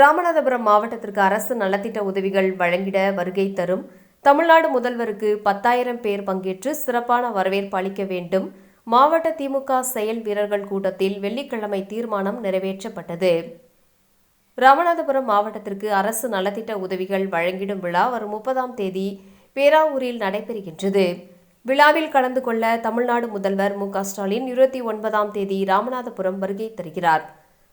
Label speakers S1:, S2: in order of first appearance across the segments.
S1: ராமநாதபுரம் மாவட்டத்திற்கு அரசு நலத்திட்ட உதவிகள் வழங்கிட வருகை தரும். தமிழ்நாடு முதல்வருக்கு பத்தாயிரம் பேர் பங்கேற்று சிறப்பான வரவேற்பு அளிக்க வேண்டும். மாவட்ட திமுக செயல் வீரர்கள் கூட்டத்தில் வெள்ளிக்கிழமை தீர்மானம் நிறைவேற்றப்பட்டது. ராமநாதபுரம் மாவட்டத்திற்கு அரசு நலத்திட்ட உதவிகள் வழங்கிடும் விழா வரும் முப்பதாம் தேதி பேராவூரில் நடைபெறுகின்றது. விழாவில் கலந்து கொள்ள தமிழ்நாடு முதல்வர் மு க ஸ்டாலின் இருபத்தி ஒன்பதாம் தேதி ராமநாதபுரம் வருகை தருகிறார்.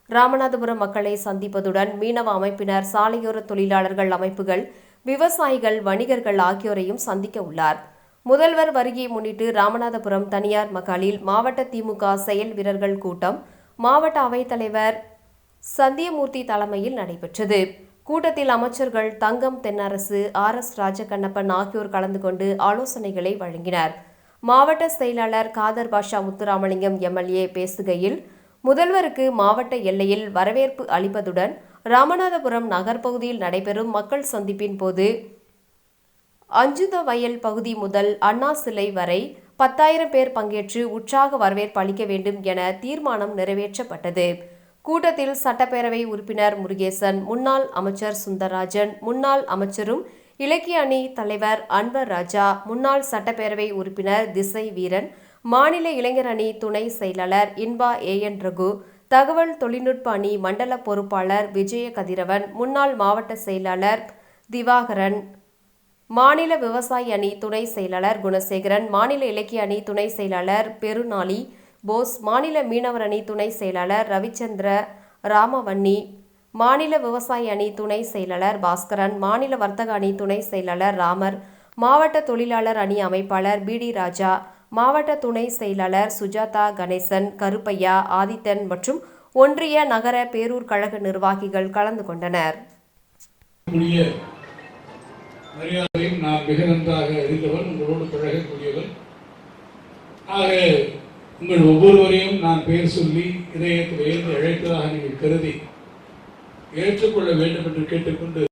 S1: ராமநாதபுரம் மக்களை சந்திப்பதுடன் மீனவ அமைப்பினர் சாலையோர தொழிலாளர்கள் அமைப்புகள் விவசாயிகள் வணிகர்கள் ஆகியோரையும் சந்திக்க உள்ளார். முதல்வர் வருகையை முன்னிட்டு ராமநாதபுரம் தனியார் மகாலில் மாவட்ட திமுக செயல் வீரர்கள் கூட்டம் மாவட்ட அவைத்தலைவர் சந்தியமூர்த்தி தலைமையில் நடைபெற்றது. கூட்டத்தில் அமைச்சர்கள் தங்கம் தென்னரசு ஆர் எஸ் ராஜகண்ணப்பன் ஆகியோர் கலந்து கொண்டு ஆலோசனைகளை வழங்கினர். மாவட்ட செயலாளர் காதர் பாஷா முத்துராமலிங்கம் எம்எல்ஏ பேசுகையில் முதல்வருக்கு மாவட்ட எல்லையில் வரவேற்பு அளிப்பதுடன் ராமநாதபுரம் நகர்ப்பகுதியில் நடைபெறும் மக்கள் சந்திப்பின் போது அஞ்சுத வயல் பகுதி முதல் அண்ணா சிலை வரை பத்தாயிரம் பேர் பங்கேற்று உற்சாக வரவேற்பு அளிக்க வேண்டும் என தீர்மானம் நிறைவேற்றப்பட்டது. கூட்டத்தில் சட்டப்பேரவை உறுப்பினர் முருகேசன் முன்னாள் அமைச்சர் சுந்தரராஜன் முன்னாள் அமைச்சரும் இலக்கிய அணி தலைவர் அன்வர் ராஜா முன்னாள் சட்டப்பேரவை உறுப்பினர் திசை வீரன் மாநில இளைஞர் அணி துணை செயலாளர் இன்பா ஏஎன் ரகு தகவல் தொழில்நுட்ப அணி மண்டல பொறுப்பாளர் விஜய கதிரவன் முன்னாள் மாவட்ட செயலாளர் திவாகரன் மாநில விவசாய அணி துணை செயலாளர் குணசேகரன் மாநில இலக்கிய அணி துணை செயலாளர் பெருநாளி போஸ் மாநில மீனவர் அணி துணை செயலாளர் ரவிச்சந்திர ராமவன்னி மாநில விவசாய அணி துணை செயலாளர் பாஸ்கரன் மாநில வர்த்தக அணி துணை செயலாளர் ராமர் மாவட்ட தொழிலாளர் அணி அமைப்பாளர் பிடி ராஜா மாவட்ட துணை செயலாளர் சுஜாதா கணேசன் கருப்பையா ஆதித்தன் மற்றும் ஒன்றிய நகர பேரூர் கழக நிர்வாகிகள் கலந்து கொண்டனர்.
S2: மரியாதையும் நான் மிக நன்றாக அறிந்தவன் உங்களோடு பழகக்கூடியவன். ஆக உங்கள் ஒவ்வொருவரையும் நான் பெயர் சொல்லி இதயத்தில் உயர்ந்து அழைத்ததாக நீங்கள் கருதி ஏற்றுக்கொள்ள வேண்டும் என்று கேட்டுக்கொண்டு